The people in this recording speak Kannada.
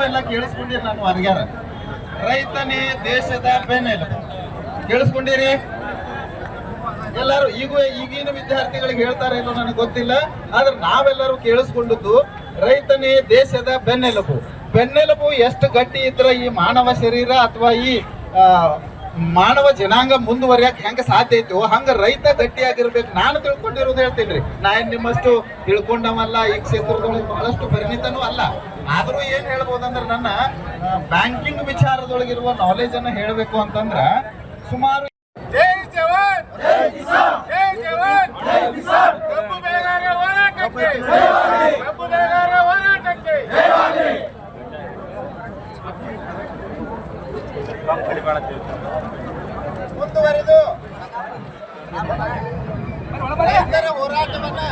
ನೀವೆಲ್ಲ ಕೇಳಿಸ್ಕೊಂಡಿರಿ ನಾನು ಹೊರಗ್ಯಾರ ರೈತನೇ ದೇಶದ ಬೆನ್ನೆಲುಬು. ಕೇಳಿಸ್ಕೊಂಡಿರಿ? ಎಲ್ಲರೂ ಈಗ ಈಗಿನ ವಿದ್ಯಾರ್ಥಿಗಳಿಗೆ ಹೇಳ್ತಾರೆ ಇಲ್ಲೋ ನನಗೆ ಗೊತ್ತಿಲ್ಲ. ಆದ್ರೆ ನಾವೆಲ್ಲರೂ ಕೇಳಿಸ್ಕೊಂಡದ್ದು ರೈತನೇ ದೇಶದ ಬೆನ್ನೆಲುಬು. ಬೆನ್ನೆಲುಬು ಎಷ್ಟು ಗಟ್ಟಿ ಇದ್ರ ಈ ಮಾನವ ಶರೀರ ಅಥವಾ ಈ ಮಾನವ ಜನಾಂಗ ಮುಂದುವರಿಯಕ್ಕೆ ಹೆಂಗ ಸಾಧ್ಯ ಐತೋ ಹಂಗ ರೈತ ಗಟ್ಟಿಯಾಗಿರ್ಬೇಕು. ನಾನು ತಿಳ್ಕೊಂಡಿರೋದು ಹೇಳ್ತೀನಿ ನಾ ಏನ್ ನಿಮ್ಮಷ್ಟು ತಿಳ್ಕೊಂಡವಲ್ಲ, ಈ ಕ್ಷೇತ್ರದೊಳಗೆ ಬಹಳಷ್ಟು ಪರಿಣಿತನೂ ಅಲ್ಲ. ಆದ್ರೂ ಏನ್ ಹೇಳ್ಬೋದಂದ್ರೆ ನನ್ನ ಬ್ಯಾಂಕಿಂಗ್ ವಿಚಾರದೊಳಗಿರುವ ನಾಲೆಜ್ ಅನ್ನ ಹೇಳಬೇಕು ಅಂತಂದ್ರ, ಸುಮಾರು ಮುಂದುವರೆದು. ಹೋರಾಟವನ್ನು.